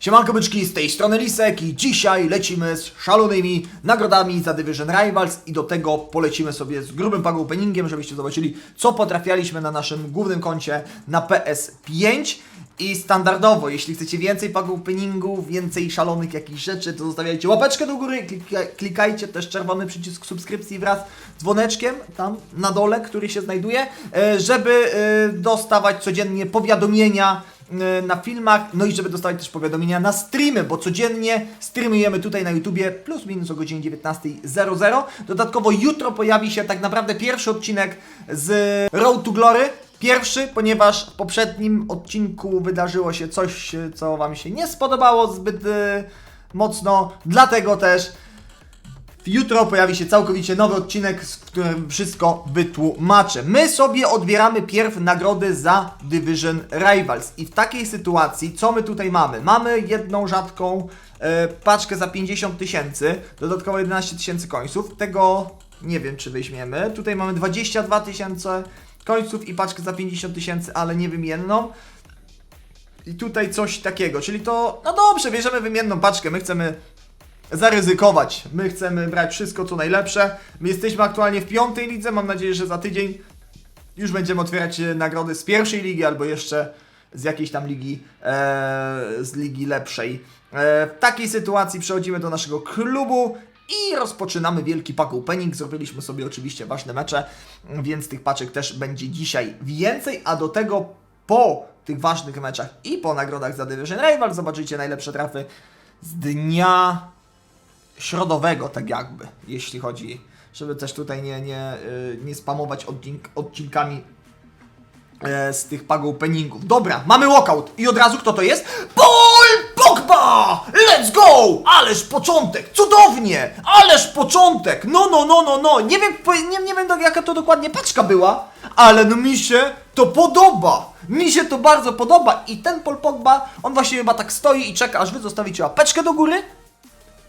Siemanko byczki, z tej strony Lisek i dzisiaj lecimy z szalonymi nagrodami za Division Rivals i do tego polecimy sobie z grubym pago openingiem, żebyście zobaczyli co potrafialiśmy na naszym głównym koncie na PS5 i standardowo, jeśli chcecie więcej pago openingów, więcej szalonych jakichś rzeczy, to zostawiajcie łapeczkę do góry, klika, klikajcie też czerwony przycisk subskrypcji wraz z dzwoneczkiem tam na dole, który się znajduje, e, żeby e, dostawać codziennie powiadomienia na filmach, no i żeby dostawać też powiadomienia na streamy, bo codziennie streamujemy tutaj na YouTubie plus minus o godzinie 19.00. Dodatkowo jutro pojawi się tak naprawdę pierwszy odcinek z Road to Glory. Pierwszy, ponieważ w poprzednim odcinku wydarzyło się coś, co Wam się nie spodobało zbyt e, mocno, dlatego też Jutro pojawi się całkowicie nowy odcinek, w którym wszystko wytłumaczę. My sobie odbieramy pierw nagrody za Division Rivals. I w takiej sytuacji, co my tutaj mamy? Mamy jedną rzadką e, paczkę za 50 tysięcy, dodatkowo 11 tysięcy końców. Tego nie wiem, czy weźmiemy. Tutaj mamy 22 tysiące końców i paczkę za 50 tysięcy, ale nie wymienną. I tutaj coś takiego, czyli to, no dobrze, bierzemy wymienną paczkę, my chcemy zaryzykować. My chcemy brać wszystko co najlepsze. My jesteśmy aktualnie w piątej lidze. Mam nadzieję, że za tydzień już będziemy otwierać e, nagrody z pierwszej ligi albo jeszcze z jakiejś tam ligi, e, z ligi lepszej. E, w takiej sytuacji przechodzimy do naszego klubu i rozpoczynamy wielki pack opening. Zrobiliśmy sobie oczywiście ważne mecze, więc tych paczek też będzie dzisiaj więcej, a do tego po tych ważnych meczach i po nagrodach za Division Rival zobaczycie najlepsze trafy z dnia środowego, tak jakby, jeśli chodzi, żeby też tutaj nie, nie, y, nie spamować odcink, odcinkami e, z tych pago openingów. Dobra, mamy walkout i od razu kto to jest? Paul Pogba! Let's go! Ależ początek, cudownie! Ależ początek! No, no, no, no, no! Nie wiem, nie, nie wiem do- jaka to dokładnie paczka była, ale no mi się to podoba! Mi się to bardzo podoba i ten Paul Pogba, on właśnie chyba tak stoi i czeka, aż wy zostawicie łapeczkę do góry,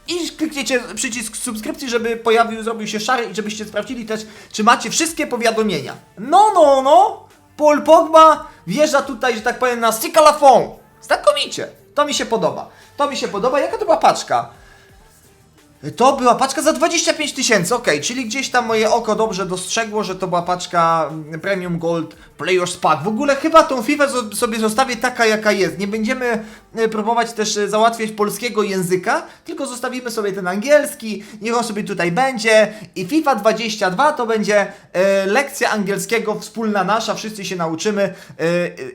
i klikniecie przycisk subskrypcji, żeby pojawił, zrobił się szary i żebyście sprawdzili też, czy macie wszystkie powiadomienia. No, no, no! Paul Pogba wjeżdża tutaj, że tak powiem, na Sikalafon. Znakomicie! To mi się podoba. To mi się podoba. Jaka to była paczka? To była paczka za 25 tysięcy, okej, czyli gdzieś tam moje oko dobrze dostrzegło, że to była paczka mm, Premium Gold Players Pack. W ogóle chyba tą FIFA sobie zostawię taka jaka jest. Nie będziemy e, próbować też e, załatwiać polskiego języka, tylko zostawimy sobie ten angielski, niech on sobie tutaj będzie i FIFA 22 to będzie e, lekcja angielskiego wspólna nasza, wszyscy się nauczymy e,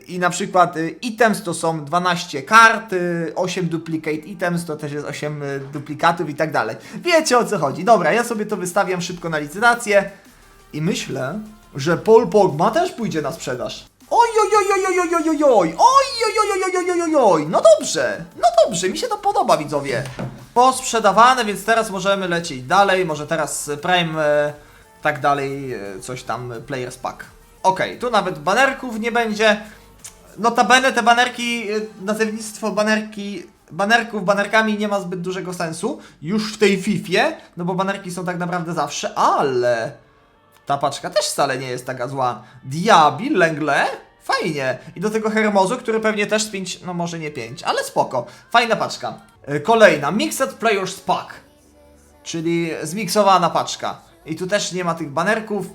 i na przykład items to są 12 kart, e, 8 duplicate items to też jest 8 e, duplikatów i tak dalej. Wiecie o co chodzi. Dobra, ja sobie to wystawiam szybko na licytację i myślę, że Paul Pogba też pójdzie na sprzedaż. Oj, oj, oj, oj, oj, oj, oj, oj, oj, oj, oj, oj, no dobrze, no dobrze, mi się to podoba, widzowie. Posprzedawane, więc teraz możemy lecieć dalej, może teraz Prime, e, tak dalej, e, coś tam, e, Players Pack. Okej, tu nawet banerków nie będzie. Notabene te banerki, e, nazewnictwo banerki, banerków banerkami nie ma zbyt dużego sensu, już w tej Fifie, no bo banerki są tak naprawdę zawsze, ale... Ta paczka też wcale nie jest taka zła. Diabi, Lengle, fajnie. I do tego Hermozu, który pewnie też z 5, no może nie 5, ale spoko. Fajna paczka. E, Kolejna, Mixed Players Pack, czyli zmiksowana paczka. I tu też nie ma tych banerków,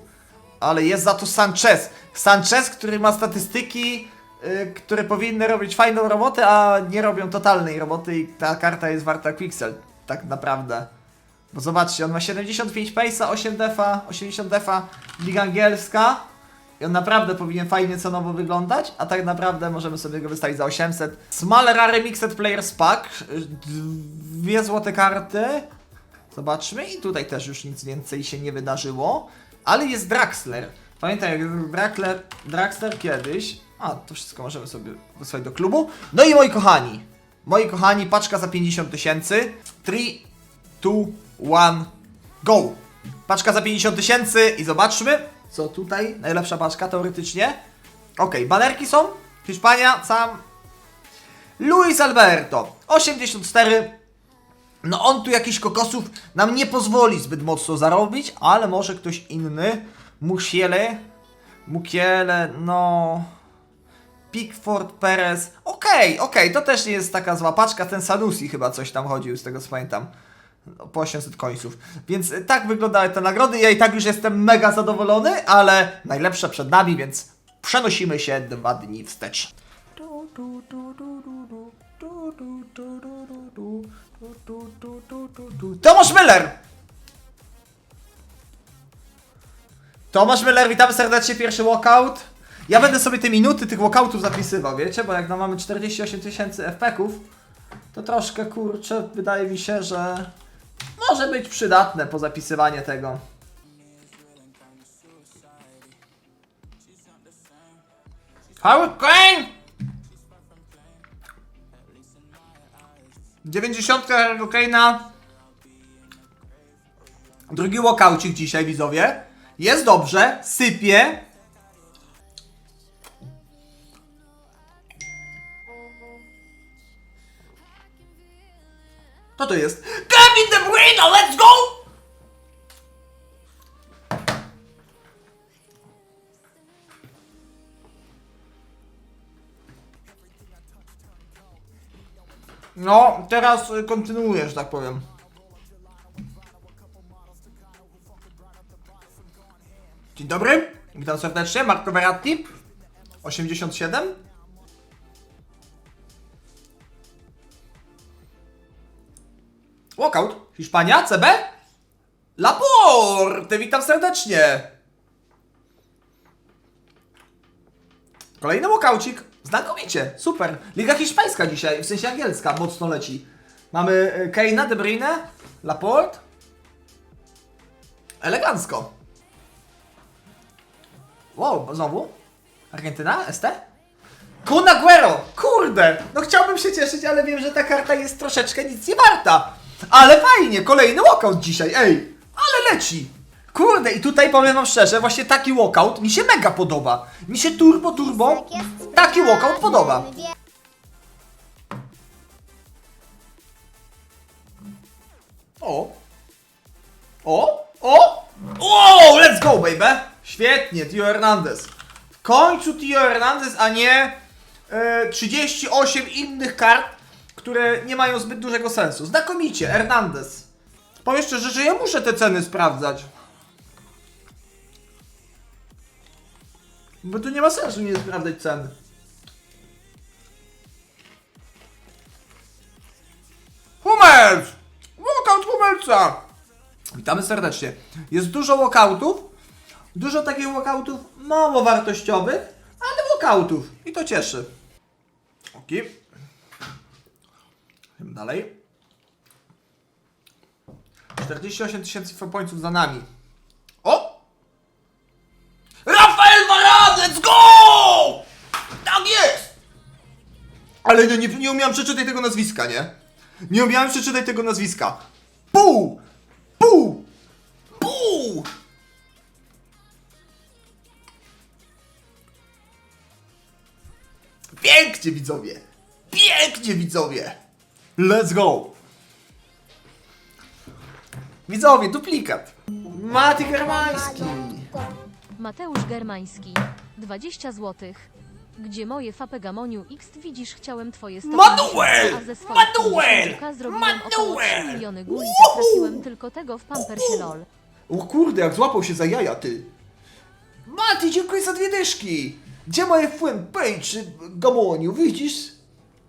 ale jest za to Sanchez. Sanchez, który ma statystyki, y, które powinny robić fajną robotę, a nie robią totalnej roboty i ta karta jest warta Quixel, tak naprawdę. Bo zobaczcie, on ma 75 pace'a, 8 defa, 80 defa, liga angielska i on naprawdę powinien fajnie cenowo wyglądać, a tak naprawdę możemy sobie go wystawić za 800. Small Rare Mixed Players Pack, dwie złote karty, zobaczmy i tutaj też już nic więcej się nie wydarzyło, ale jest Draxler. Pamiętam jak Draxler, Draxler kiedyś, a to wszystko możemy sobie wysłać do klubu. No i moi kochani, moi kochani, paczka za 50 tysięcy, 3, 2, 1, go! Paczka za 50 tysięcy i zobaczmy, co tutaj, najlepsza paczka teoretycznie. Okej, banerki są, Hiszpania, sam, Luis Alberto, 84, no on tu jakichś kokosów nam nie pozwoli zbyt mocno zarobić, ale może ktoś inny, Musiele, Mukiele, no... Pickford, Perez. Okej, okej, to też nie jest taka zła paczka. Ten Sanusi chyba coś tam chodził, z tego co pamiętam. No, po 800 końców. Więc y, tak wyglądały te nagrody. Ja i tak już jestem mega zadowolony, ale najlepsze przed nami, więc przenosimy się dwa dni wstecz. Tomasz Müller! Tomasz Müller, witamy serdecznie, pierwszy walkout. Ja będę sobie te minuty tych walkoutów zapisywał, wiecie, bo jak no mamy 48 tysięcy FP-ków, to troszkę, kurczę, wydaje mi się, że może być przydatne po zapisywanie tego. Harry Kane! 90 Harry Kane'a. Drugi walkoucik dzisiaj, widzowie. Jest dobrze, sypie. To jest? Kevin De Bruyne, let's go! No, teraz y, kontynuuję, że tak powiem. Dzień dobry, witam serdecznie, Marco Verratti, 87. Walkout, Hiszpania, CB? Laporte, witam serdecznie. Kolejny walkaucik, znakomicie, super. Liga hiszpańska dzisiaj, w sensie angielska, mocno leci. Mamy y, Keina, De Bruyne, Laporte. Elegancko. Wow, znowu? Argentyna? ST? Kun Aguero! Kurde! No chciałbym się cieszyć, ale wiem, że ta karta jest troszeczkę nic nie warta. Ale fajnie, kolejny walkout dzisiaj, ej! Ale leci! Kurde, i tutaj powiem wam szczerze, właśnie taki walkout mi się mega podoba. Mi się turbo, turbo taki walkout podoba. O! O! O! Wow, let's go, baby! Świetnie, Tio Hernandez. W końcu Tio Hernandez, a nie e, 38 innych kart, które nie mają zbyt dużego sensu. Znakomicie, Hernandez. Powiem szczerze, że ja muszę te ceny sprawdzać. Bo tu nie ma sensu nie sprawdzać cen. Hummels! Walkout Hummelsa! Witamy serdecznie. Jest dużo walkoutów, dużo takich walkoutów mało wartościowych, ale walkoutów. I to cieszy. Ok. Dalej. 48 tysięcy pońców za nami. O! Rafael Varane, let's go! Tak jest! Ale nie, nie, nie umiałem przeczytać tego nazwiska, nie? Nie umiałem przeczytać tego nazwiska. Pół! Pół! Pół! Pięknie, widzowie! Pięknie, widzowie! Let's go! Widzowie, duplikat. Mati Germański. Mateusz Germański, 20 zł. Gdzie moje fapę Gamoniu X widzisz chciałem twoje 100 Manuel! a ze swoich Manuel! 50 zrobiłem około 3 Manuel! miliony guli, trafiłem tylko tego w pampersie lol. O kurde, jak złapał się za jaja, ty. Mati, dziękuję za dwie dyszki. Gdzie moje fuen page, Gamoniu, widzisz?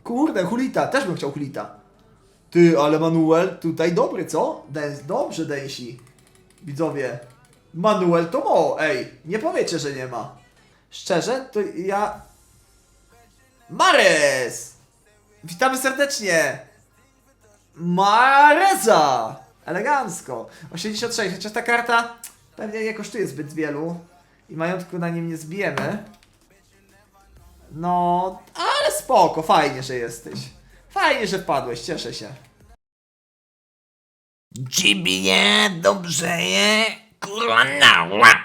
Kurde, Hulita, też bym chciał Hulita. Ty, ale Manuel tutaj dobry, co? Dens, dobrze, Densi. Widzowie, Manuel to mo, ej, nie powiecie, że nie ma. Szczerze, to ja... Mares! Witamy serdecznie! Mareza! Elegancko. 86, chociaż ta karta pewnie nie kosztuje zbyt wielu i majątku na nim nie zbijemy. No, ale spoko, fajnie, że jesteś. Fajnie, że wpadłeś, cieszę się. Ciebie dobrze je, kurwa nała.